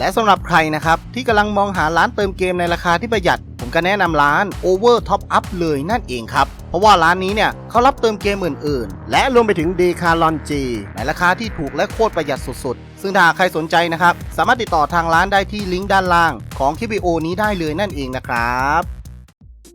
และสำหรับใครนะครับ ที่กำลังมองหาร้านเติมเกมในราคาที่ประหยัด ผมก็แนะนำร้าน Over Top Up เลยนั่นเองครับ เพราะว่าร้านนี้เนี่ยเขารับเติมเกมอื่นๆ และรวมไปถึง d e c a l o n G ในราคาที่ถูกและโคตรประหยัดสุดๆ ซึ่งถ้าใครสนใจนะครับ สามารถติดต่อทางร้านได้ที่ลิงก์ด้านล่างของคลิปวิดีโอนี้ได้เลยนั่นเองนะครับ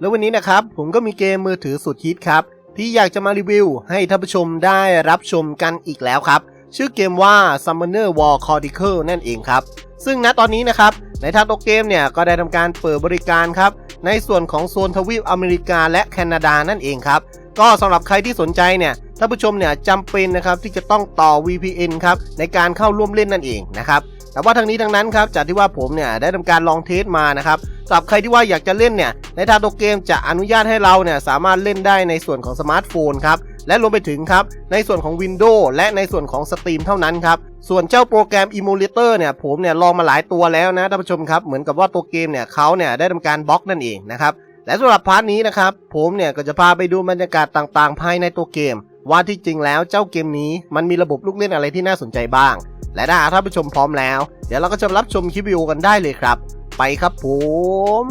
แล้ววันนี้นะครับผมก็มีเกมมือถือสุดฮิตครับ ที่อยากจะมารีวิว ให้ท่านผู้ชมได้รับชมกันอีกแล้วครับ ชื่อเกมว่า Summoner War Chronicle นั่นเองครับ ซึ่งณตอนนี้นะครับ ในทางตัวเกมเนี่ยก็ได้ทำการเปิดบริการครับ ในส่วนของโซนทวีปอเมริกาและแคนาดานั่นเองครับ ก็สำหรับใครที่สนใจเนี่ยท่านผู้ชมเนี่ยจำเป็นนะครับที่จะต้องต่อ VPN ครับในการเข้าร่วมเล่นนั่นเองนะครับ แต่ว่าทั้งนี้ทั้งนั้นครับจากที่ว่าผมเนี่ยได้ทำการลองเทสมานะครับสำหรับใครที่ว่าอยากจะเล่นเนี่ยในทางตัวเกมจะอนุญาตให้เราเนี่ยสามารถเล่นได้ในส่วนของสมาร์ทโฟนครับและรวมไปถึงครับในส่วนของ Windows และในส่วนของ Steam เท่านั้นครับส่วนเจ้าโปรแกรม Emulator เนี่ยผมเนี่ยลองมาหลายตัวแล้วนะท่านผู้ชมครับเหมือนกับว่าตัวเกมเนี่ยเขาเนี่ยได้ทำการบล็อกนั่นเองนะครับและสำหรับพาร์ทนี้นะครับผมเนี่ยก็จะพาไปดูบรรยากาศต่างๆ ภายในตัวเกม ว่าที่จริงแล้วเจ้าเกมนี้มันมีระบบลูกเล่นอะไรที่น่าสนใจบ้าง และถ้าท่านผู้ชมพร้อมแล้ว เดี๋ยวเราก็จะรับชมคลิปวิดีโอกันได้เลยครับ ไปครับผม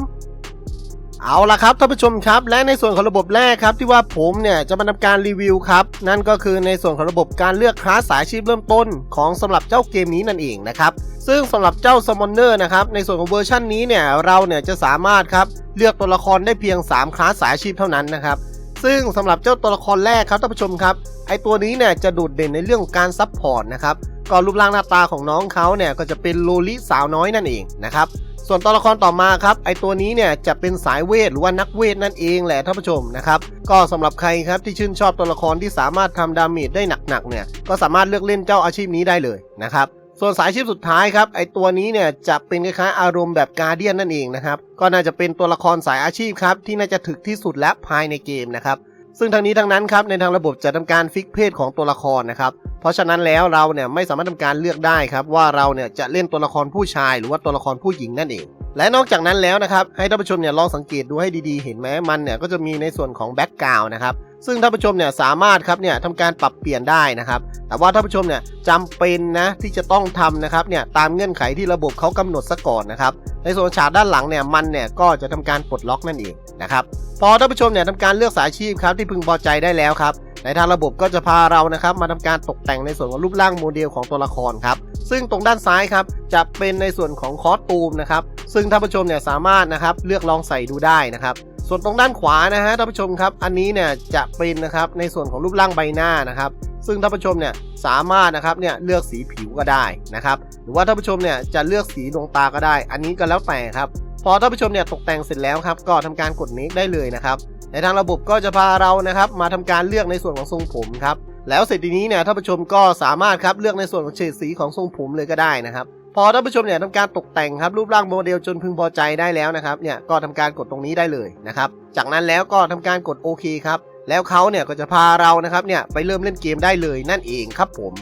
เอาละครับท่านผู้ชมครับ และในส่วนของระบบแรกครับที่ว่าผมเนี่ยจะมาทำการรีวิวครับ นั่นก็คือในส่วนของระบบการเลือกคลาสสายชีพเริ่มต้นของสำหรับเจ้าเกมนี้นั่นเองนะครับซึ่งสำหรับเจ้า Summoner นะครับในส่วนของเวอร์ชันนี้เนี่ยเราเนี่ยจะสามารถครับเลือกตัวละครได้เพียง 3 คลาสสายชีพเท่านั้นนะครับ ซึ่งสำหรับเจ้าตัวละครแรกครับท่านผู้ชมครับ ไอตัวนี้เนี่ยจะโดดเด่นในเรื่องการซับพอร์ตนะครับก็รูปร่างหน้าตาของน้องเขาเนี่ยก็จะเป็นโลลิสาวน้อยนั่นเองนะครับส่วนตัวละครต่อมาครับไอตัวนี้เนี่ยจะเป็นสายเวทหรือว่านักเวทนั่นเองแหละท่านผู้ชมนะครับก็สำหรับใครครับที่ชื่นชอบตัวละครที่สามารถทำดาเมจได้หนักๆเนี่ยก็สามารถเลือกเล่นเจ้าอาชีพนี้ได้เลยนะครับ ส่วนสายชีพสุดท้ายครับไอตัวนี้เนี่ยจะเป็นคล้ายๆอารมณ์แบบการเดียนนั่นเองนะครับก็น่าจะเป็นตัวละครสายอาชีพครับที่น่าจะถึกที่สุดและภายในเกมนะครับซึ่งทางนี้ทางนั้นครับในทางระบบจะทำการฟิกเพศของตัวละครนะครับเพราะฉะนั้นแล้วเราเนี่ยไม่สามารถทำการเลือกได้ครับว่าเราเนี่ยจะเล่นตัวละครผู้ชายหรือว่าตัวละครผู้หญิงนั่นเอง และนอกจากนั้นแล้วนะครับให้ท่านผู้ชมเนี่ยลองสังเกตดูให้ดีๆ เห็นไหมมันเนี่ยก็จะมีในส่วนของแบ็กกราวนะครับ ซึ่งท่านผู้ชมเนี่ยสามารถครับเนี่ยทำการปรับเปลี่ยนได้นะครับ แต่ว่าท่านผู้ชมเนี่ยจำเป็นนะที่จะต้องทำนะครับเนี่ยตามเงื่อนไขที่ระบบเขากำหนดซะก่อนนะครับ ในส่วนฉากด้านหลังเนี่ยมันเนี่ยก็จะทำการปลดล็อกนั่นเองนะครับ พอท่านผู้ชมเนี่ยทำการเลือกสายชีพครับที่พึงพอใจได้แล้วครับในทางระบบก็จะพาเรานะครับมาทำการตกแต่งในส่วนของรูปร่างโมเดลของตัวละครครับซึ่งตรงด้านซ้ายครับจะเป็นในส่วนของคอสตูมนะครับซึ่งท่านผู้ชมเนี่ยสามารถนะครับเลือกลองใส่ดูได้นะครับส่วนตรงด้านขวานะฮะท่านผู้ชมครับอันนี้เนี่ยจะเป็นนะครับในส่วนของรูปร่างใบหน้านะครับซึ่งท่านผู้ชมเนี่ยสามารถนะครับเนี่ยเลือกสีผิวก็ได้นะครับหรือว่าท่านผู้ชมเนี่ยจะเลือกสีดวงตาก็ได้ อันนี้ก็แล้วแต่ครับพอท่านผู้ชมเนี่ยตกแต่งเสร็จแล้วครับก็ทำการกด next ได้เลยนะครับในทางระบบก็จะพาเรานะครับมาทำการเลือกในส่วนของทรงผมครับ แล้วเสร็จทีนี้เนี่ยท่านผู้ชมก็สามารถครับเลือกในส่วนของเฉดสีของทรงผมเลยก็ได้นะครับพอท่านผู้ชมเนี่ยทำการตกแต่งครับรูปร่างโมเดลจนพึงพอใจได้แล้วนะครับเนี่ยก็ทำการกดตรงนี้ได้เลยนะครับจากนั้นแล้วก็ทำการกดโอเคครับแล้วเขาเนี่ยก็จะพาเรานะครับเนี่ยไปเริ่มเล่นเกมได้เลยนั่นเองครับผม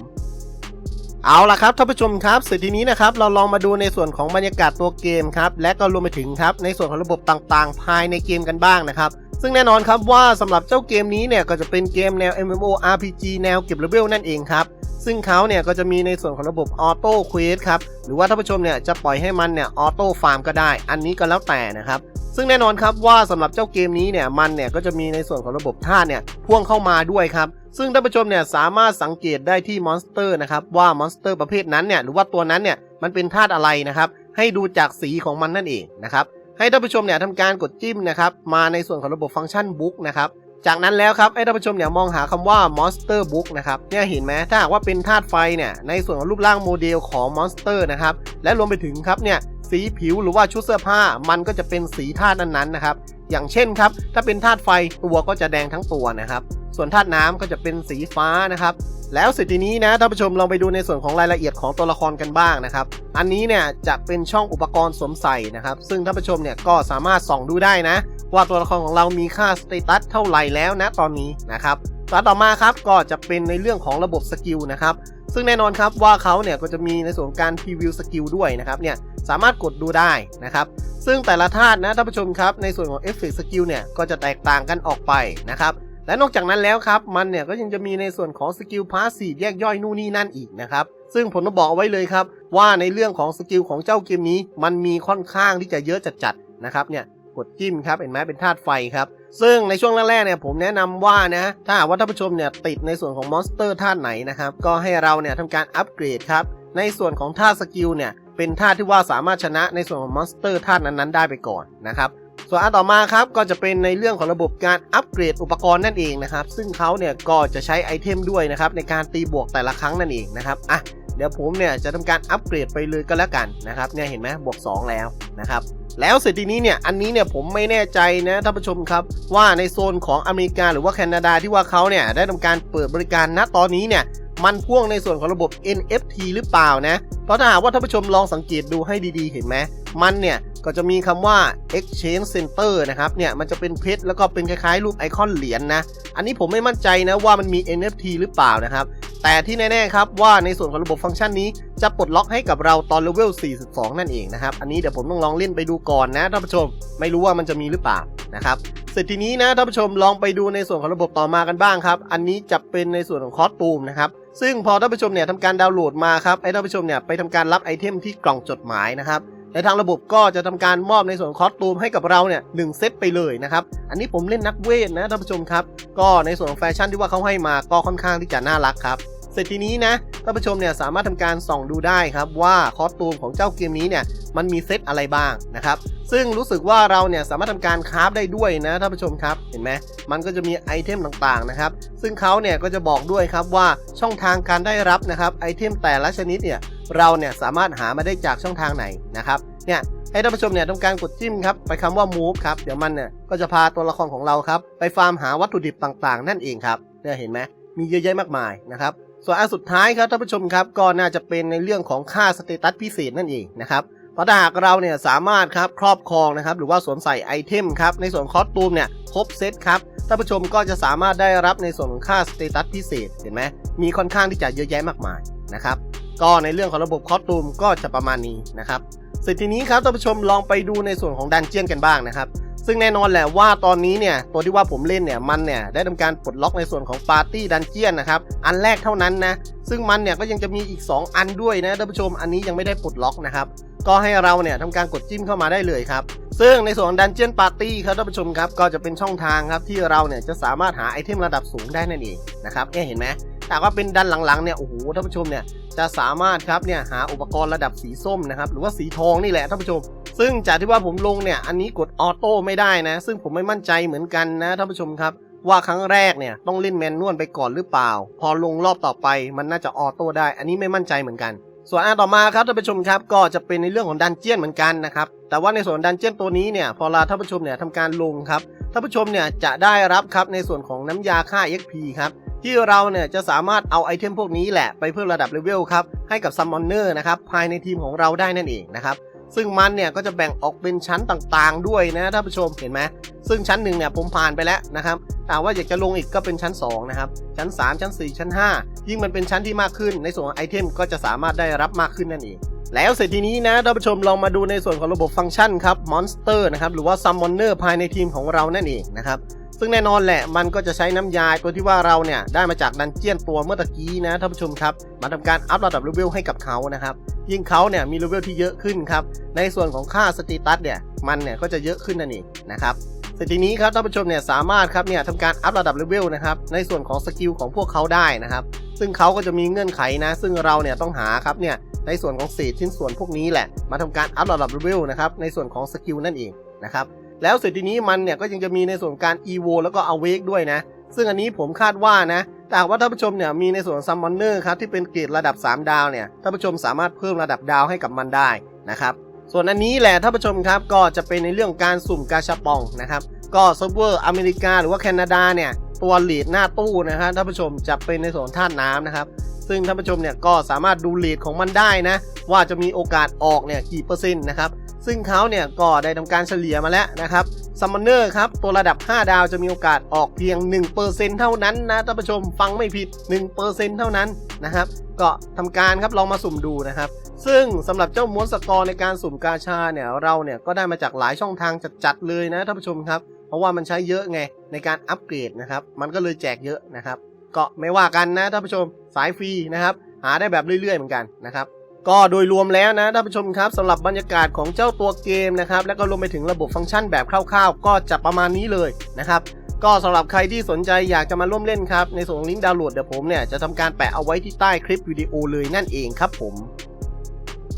เอาล่ะครับท่านผู้ชมครับเสร็จทีนี้นะครับเราลองมาดูในส่วนของบรรยากาศตัวเกมครับและก็รวมไปถึงครับในส่วนของระบบต่างๆ ภายในเกมกันบ้างนะครับ ซึ่งแน่นอนครับว่าสำหรับเจ้าเกมนี้เนี่ยก็จะเป็นเกมแนว MMORPG แนวเก็บเลเวลนั่นเองครับ ซึ่งเขาเนี่ยก็จะมีในส่วนของระบบออโต้ค e สครับ หรือว่าท่านผู้ชมเนี่ยจะปล่อยให้มันเนี่ยออโต้ฟาร์มก็ได้ อันนี้ก็แล้วแต่นะครับซึ่งแน่นอนครับว่าสำหรับเจ้าเกมนี้เนี่ยมันเนี่ยก็จะมีในส่วนของระบบธาตุเนี่ยพ่วงเข้ามาด้วยครับ ซึ่งท่านผู้ชมเนี่ยสามารถสังเกตได้ที่มอนสเตอร์นะครับว่ามอนสเตอร์ประเภทนั้นเนี่ยหรือว่าตัวนั้นเนี่ยมันเป็นธาตุอะไรนะครับให้ดูจากสีของมันนั่นเองนะครับ ให้ท่านผู้ชมเนี่ยทำการกดจิ้มนะครับมาในส่วนของระบบฟังก์ชันบุ๊กนะครับจากนั้นแล้วครับให้ท่านผู้ชมเนี่ยมองหาคำว่า Monster Book นะครับเนี่ยเห็นไหมถ้าหากว่าเป็นธาตุไฟเนี่ยในส่วนของรูปร่างโมเดลของ Monster นะครับและรวมไปถึงครับเนี่ยสีผิวหรือว่าชุดเสื้อผ้ามันก็จะเป็นสีธาตุนั้นๆนะครับอย่างเช่นครับถ้าเป็นธาตุไฟตัวก็จะแดงทั้งตัวนะครับส่วนธาตุน้ำก็จะเป็นสีฟ้านะครับ แล้วเสร็จทีนี้นะท่านผู้ชมลองไปดูในส่วนของรายละเอียดของตัวละครกันบ้างนะครับ อันนี้เนี่ยจะเป็นช่องอุปกรณ์สวมใส่นะครับ ซึ่งท่านผู้ชมเนี่ยก็สามารถส่องดูได้นะ ว่าตัวละครของเรามีค่าสเตตัสเท่าไหร่แล้วนะตอนนี้นะครับตัวต่อมาครับก็จะเป็นในเรื่องของระบบสกิลนะครับซึ่งแน่นอนครับว่าเขาเนี่ยก็จะมีในส่วนการพรีวิวสกิลด้วยนะครับเนี่ยสามารถกดดูได้นะครับ ซึ่งแต่ละธาตุนะท่านผู้ชมครับในส่วนของเอฟเฟกต์สกิลเนี่ยก็จะแตกต่างกันออกไปนะครับ และนอกจากนั้นแล้วครับ มันเนี่ยก็ยังจะมีในส่วนของสกิลพาสซีฟแยกย่อยนู่นนี่นั่นอีกนะครับ ซึ่งผมต้องบอกเอาไว้เลยครับ ว่าในเรื่องของสกิลของเจ้าเกมนี้ มันมีค่อนข้างที่จะเยอะจัดๆนะครับเนี่ยกดจิ้มครับเห็นไหมเป็นธาตุไฟครับ ซึ่งในช่วงแรกๆเนี่ยผมแนะนำว่านะถ้าว่าท่านผู้ชมเนี่ยติดในส่วนของมอนสเตอร์ธาตุไหนนะครับก็ให้เราเนี่ยทำการอัปเกรดครับในส่วนของธาตุสกิลเนี่ยเป็นธาตุที่ว่าสามารถชนะในส่วนของมอนสเตอร์ธาตุนั้นๆได้ไปก่อนนะครับ ส่วนอันต่อมาครับก็จะเป็นในเรื่องของระบบการอัปเกรดอุปกรณ์นั่นเองนะครับซึ่งเขาเนี่ยก็จะใช้ไอเทมด้วยนะครับในการตีบวกแต่ละครั้งนั่นเองนะครับอะเดี๋ยวผมเนี่ยจะทำการอัปเกรดไปเลยก็แล้วกันนะครับเนี่ยเห็นไหมบวก 2 แล้วนะครับแล้วเสร็จทีนี้เนี่ยอันนี้เนี่ยผมไม่แน่ใจนะท่านผู้ชมครับว่าในโซนของอเมริกาหรือว่าแคนาดาที่ว่าเขาเนี่ยได้ทำการเปิดบริการณตอนนี้เนี่ยมันพ่วงในส่วนของระบบ NFT หรือเปล่านะเพราะถ้าหากว่าท่านผู้ชมลองสังเกตดูให้ดีๆ เห็นไหม มันเนี่ยก็จะมีคำว่า exchange center นะครับเนี่ยมันจะเป็นเพชรแล้วก็เป็นคล้ายๆ รูปไอคอนเหรียญนะ อันนี้ผมไม่มั่นใจนะว่ามันมี NFT หรือเปล่านะครับ แต่ที่แน่ๆครับว่าในส่วนของระบบฟังก์ชันนี้จะปลดล็อกให้กับเราตอนเลเวล 42 นั่นเองนะครับ อันนี้เดี๋ยวผมต้องลองเล่นไปดูก่อนนะท่านผู้ชมไม่รู้ว่ามันจะมีหรือเปล่านะครับเสร็จทีนี้นะท่านผู้ชมลองไปดูในส่วนของระบบต่อมากันบ้างครับ อันนี้จะเป็นในส่วนของคอสตูมนะครับซึ่งพอท่านผู้ชมเนี่ยทำการดาวน์โหลดมาครับให้ท่านผู้ชมเนี่ยไปทำการรับไอเทมที่กล่องจดหมายนะครับ ในทางระบบก็จะทำการมอบในส่วนของคอสตูมให้กับเราเนี่ยหนึ่งเซตไปเลยนะครับ อันนี้ผมเล่นนักเวทนะท่านผู้ชมครับ ก็ในส่วนของแฟชั่นที่ว่าเขาให้มาก็ค่อนข้างที่จะน่ารักครับ เสร็จทีนี้นะท่านผู้ชมเนี่ยสามารถทำการส่องดูได้ครับว่าคอสตูมของเจ้าเกมนี้เนี่ยมันมีเซตอะไรบ้างนะครับ ซึ่งรู้สึกว่าเราเนี่ยสามารถทำการคราฟได้ด้วยนะท่านผู้ชมครับเห็นไหมมันก็จะมีไอเทมต่างๆนะครับ ซึ่งเขาเนี่ยก็จะบอกด้วยครับว่าช่องทางการได้รับนะครับไอเทมแต่ละชนิดเนี่ย เราเนี่ยสามารถหามาได้จากช่องทางไหนนะครับเนี่ยให้ท่านผู้ชมเนี่ยทำการกดจิ้มครับไปคำว่า move ครับเดี๋ยวมันเนี่ยก็จะพาตัวละครของเราครับไปฟาร์มหาวัตถุดิบต่างๆ นั่นเองครับเนี่ยเห็นไหมมีเยอะแยะมากมายนะครับส่วนอันสุดท้ายครับท่านผู้ชมครับก็น่าจะเป็นในเรื่องของค่าสเตตัสพิเศษนั่นเองนะครับเพราะถ้าหากเราเนี่ยสามารถครับครอบครองนะครับหรือว่าสวมใส่ไอเทมครับในส่วนคอสตูมเนี่ยครบเซตครับท่านผู้ชมก็จะสามารถได้รับในส่วนของค่าสเตตัสพิเศษเห็นไหมมีค่อนข้างที่จะเยอะแยะมากมายนะครับ ก็ในเรื่องของระบบคอสตูมก็จะประมาณนี้นะครับเสร็จทีนี้ครับท่านผู้ชมลองไปดูในส่วนของดันเจียนกันบ้างนะครับ ซึ่งแน่นอนแหละว่าตอนนี้เนี่ยตัวที่ว่าผมเล่นเนี่ยมันเนี่ยได้ทำการปลดล็อกในส่วนของปาร์ตี้ดันเจียนนะครับอันแรกเท่านั้นนะซึ่งมันเนี่ยก็ยังจะมีอีก 2 อันด้วยนะท่านผู้ชมอันนี้ยังไม่ได้ปลดล็อกนะครับก็ให้เราเนี่ยทำการกดจิ้มเข้ามาได้เลยครับซึ่งในส่วนของดันเจียนปาร์ตี้ครับท่านผู้ชมครับก็จะเป็นช่องทางครับที่เราเนี่ยจะสามารถหาไอเทมระดับสูงได้นั่นเองนะครับเอ๊ะเห็นไหม แต่ว่าเป็นดันหลังๆเนี่ยโอ้โหท่านผู้ชมเนี่ยจะสามารถครับเนี่ยหาอุปกรณ์ระดับสีส้มนะครับหรือว่าสีทองนี่แหละท่านผู้ชม ซึ่งจากที่ว่าผมลงเนี่ยอันนี้กดออโต้ไม่ได้นะ ซึ่งผมไม่มั่นใจเหมือนกันนะท่านผู้ชมครับว่าครั้งแรกเนี่ยต้องเล่นแมนนวลไปก่อนหรือเปล่า พอลงรอบต่อไปมันน่าจะออโต้ได้ อันนี้ไม่มั่นใจเหมือนกัน ส่วนอันต่อมาครับท่านผู้ชมครับก็จะเป็นในเรื่องของดันเจียนเหมือนกันนะครับแต่ว่าในส่วนดันเจียนตัวนี้เนี่ยพอเราท่านผู้ชมเนี่ยทำการลงครับท่านผู้ชมเนี่ยจะได้รับครับในส่วนของน้ำยาฆ่า XP ครับ ที่เราเนี่ยจะสามารถเอาไอเทมพวกนี้แหละไปเพิ่มระดับเลเวลครับให้กับซัมมอนเนอร์นะครับภายในทีมของเราได้นั่นเองนะครับซึ่งมันเนี่ยก็จะแบ่งออกเป็นชั้นต่างๆ ด้วยนะท่านผู้ชมเห็นไหมซึ่งชั้นหนึ่งเนี่ยผมผ่านไปแล้วนะครับแต่ว่าอยากจะลงอีกก็เป็นชั้น2นะครับชั้น 3 ชั้น 4 ชั้น 5 ยิ่งมันเป็นชั้นที่มากขึ้น ในส่วนของไอเทมก็จะสามารถได้รับมากขึ้นนั่นเองแล้วเสร็จทีนี้นะท่านผู้ชมลองมาดูในส่วนของระบบฟังก์ชันครับมอนสเตอร์นะครับหรือว่าซัมมอนเนอร์ภายในทีมของเรานั่นเองนะครับ ซึ่งแน่นอนแหละมันก็จะใช้น้ำยาตัวที่ว่าเราเนี่ยได้มาจากดันเจียนตัวเมื่อตะกี้นะท่านผู้ชมครับมาทำการอัพระดับเลเวลให้กับเขานะครับยิ่งเขาเนี่ยมีเลเวลที่เยอะขึ้นครับในส่วนของค่าสเตตัสเนี่ยมันเนี่ยก็จะเยอะขึ้นนั่นเองนะครับเสร็จทีนี้ครับท่านผู้ชมเนี่ยสามารถครับเนี่ยทำการอัพระดับเลเวลนะครับในส่วนของสกิลของพวกเขาได้นะครับซึ่งเขาก็จะมีเงื่อนไขนะ ซึ่งเราเนี่ยต้องหาครับเนี่ยในส่วนของเศษชิ้นส่วนพวกนี้แหละ มาทำการอัพระดับเลเวลนะครับในส่วนของสกิลนั่นเองนะครับ แล้วเสร็จทีนี้มันเนี่ยก็ยังจะมีในส่วนการ EVO แล้วก็ Awake ด้วยนะ ซึ่งอันนี้ผมคาดว่านะแต่ว่าท่านผู้ชมเนี่ยมีในส่วน Summoner ครับที่เป็นเกรดระดับ 3 ดาวเนี่ยท่านผู้ชมสามารถเพิ่มระดับดาวให้กับมันได้นะครับส่วนอันนี้แหละท่านผู้ชมครับก็จะเป็นในเรื่องการสุ่มกาชาปองนะครับก็เซิร์ฟเวอร์อเมริกาหรือว่าแคนาดาเนี่ยตัวหลีดหน้าตู้นะฮะท่านผู้ชมจะเป็นในส่วนของธาน้ำนะครับซึ่งท่านผู้ชมเนี่ยก็สามารถดูลีดของมันได้นะว่าจะมีโอกาสออกเนี่ยกี่เปอร์เซ็นต์นะครับ ซึ่งเขาเนี่ยก็ได้ทำการเฉลี่ยมาแล้วนะครับซัมมอนเนอร์ครับ ตัวระดับ 5 ดาวจะมีโอกาสออกเพียง 1%เท่านั้นนะท่านผู้ชมฟังไม่ผิด 1%เท่านั้นนะครับ ก็ทำการครับลองมาสุ่มดูนะครับ ซึ่งสำหรับเจ้าม้วนสกอร์ในการสุ่มกาชาเนี่ยเราเนี่ยก็ได้มาจากหลายช่องทางจัดๆเลยนะท่านผู้ชมครับ เพราะว่ามันใช้เยอะไงในการอัปเกรดนะครับ มันก็เลยแจกเยอะนะครับ ก็ไม่ว่ากันนะท่านผู้ชมสายฟรีนะครับหาได้แบบเรื่อยๆเหมือนกันนะครับ ก็โดยรวมแล้วนะท่านผู้ชมครับสำหรับบรรยากาศของเจ้าตัวเกมนะครับแล้วก็รวมไปถึงระบบฟังก์ชันแบบคร่าวๆ ก็จะประมาณนี้เลยนะครับก็สำหรับใครที่สนใจอยากจะมาร่วมเล่นครับในส่วนของลิงก์ดาวน์โหลดเดี๋ยวผมเนี่ยจะทำการแปะเอาไว้ที่ใต้คลิปวิดีโอเลยนั่นเองครับผม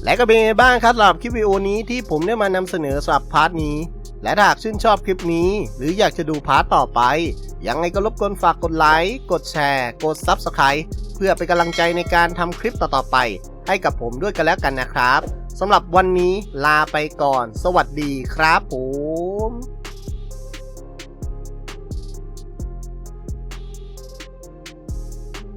และก็เป็นไงบ้างครับสำหรับคลิปวิดีโอนี้ที่ผมได้มานำเสนอสำหรับพาร์ทนี้ และถ้าหากชื่นชอบคลิปนี้ หรืออยากจะดูพาร์ทต่อไปยังไงก็รบกวนฝากกดไลค์กดแชร์ กด Subscribe เพื่อเป็นกำลังใจในการทำคลิปต่อๆไป ให้กับผมด้วยกันแล้วกันนะครับสำหรับวันนี้ลาไปก่อน สวัสดีครับผม